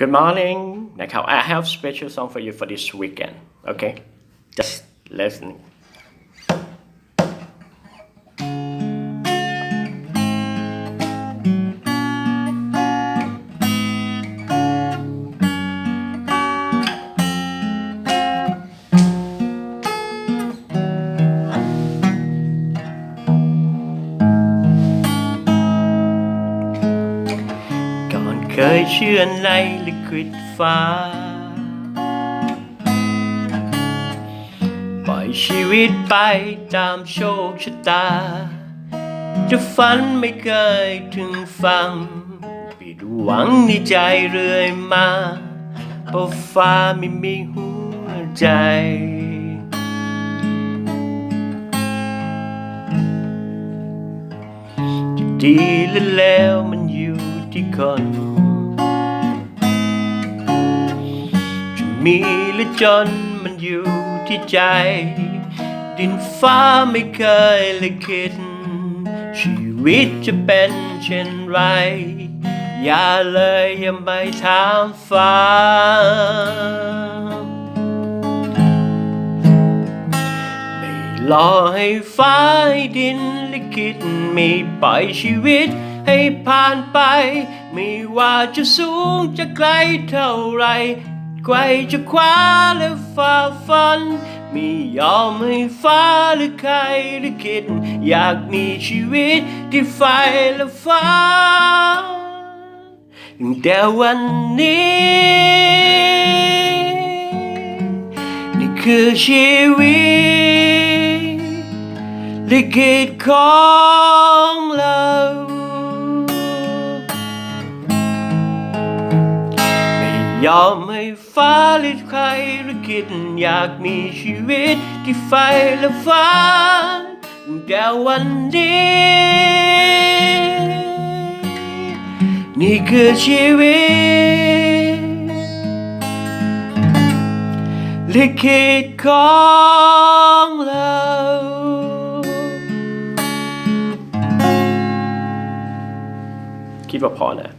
Good morning นะครับ I have special song for you for this weekend okay just listen เคยเชื่อในลิขิตฟ้า ปล่อยชีวิตไปตามโชคชะตา จะฝันไม่เคยถึงฟัง ปิดหวังในใจเรื่อยมาเพราะฟ้าไม่มีหัวใจดีหรือแล้วมันอยู่ที่คน มีหรือจนมันอยู่ที่ใจ ดินฟ้าไม่เคยลิขิตชีวิตจะเป็นเช่นไร อย่าเลยอย่าไปถามฟ้า ไม่รอให้ฟ้าให้ดินลิขิตไม่ปล่อยชีวิตให้ผ่านไป ไม่ว่าจะสูงจะไกลเท่าไร ไกลจะคว้าและฝ่าฟัน ไม่ยอมให้ฟ้าหรือใครลิขิตอยากมีชีวิตที่ไฟและฟ้าแต่วันนี้นี่คือชีวิตลิขิตของเรา ยอมให้ฟ้าหรือใครลิขิตอยากมีชีวิตที่ไฟและฟ้าแต่วันนี้นี่คือชีวิตลิขิตของเราคิดว่าพอนะ